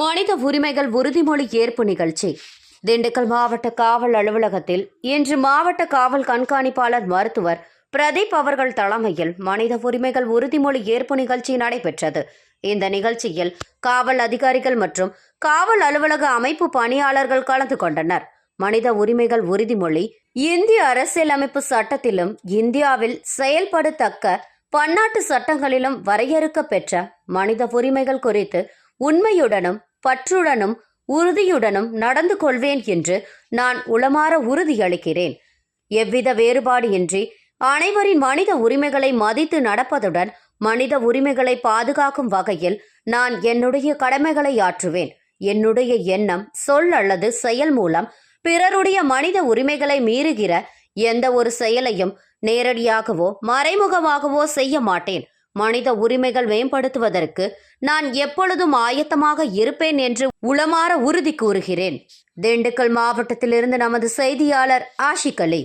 மனித உரிமைகள் உறுதிமொழி ஏற்பு நிகழ்ச்சி. திண்டுக்கல் மாவட்ட காவல் அலுவலகத்தில் இன்று மாவட்ட காவல் கண்காணிப்பாளர் மருத்துவர் பிரதீப் அவர்கள் தலைமையில் மனித உரிமைகள் உறுதிமொழி ஏற்பு நிகழ்ச்சி நடைபெற்றது. இந்த நிகழ்ச்சியில் காவல் அதிகாரிகள் மற்றும் காவல் அலுவலக அமைப்பு பணியாளர்கள் கலந்து கொண்டனர். மனித உரிமைகள் உறுதிமொழி இந்திய அரசியலமைப்பு சட்டத்திலும் இந்தியாவில் செயல்படத்தக்க பன்னாட்டு சட்டங்களிலும் வரையறுக்க பெற்ற மனித உரிமைகள் குறித்து உண்மையுடனும் பற்றுடனும் உறுதியுடனும் நடந்து கொள்வேன் என்று நான் உளமாற உறுதியளிக்கிறேன். எவ்வித வேறுபாடு இன்றி அனைவரின் மனித உரிமைகளை மதித்து நடப்பதுடன் மனித உரிமைகளை பாதுகாக்கும் வகையில் நான் என்னுடைய கடமைகளை ஆற்றுவேன். என்னுடைய எண்ணம் சொல் அல்லது செயல் மூலம் பிறருடைய மனித உரிமைகளை மீறுகிற எந்த ஒரு செயலையும் நேரடியாகவோ மறைமுகமாகவோ செய்ய மாட்டேன். மனித உரிமைகள் மேம்படுத்துவதற்கு நான் எப்பொழுதும் ஆயத்தமாக இருப்பேன் என்று உளமாற உறுதி கூறுகிறேன். திண்டுக்கல் மாவட்டத்திலிருந்து நமது செய்தியாளர் ஆஷிக் அலி.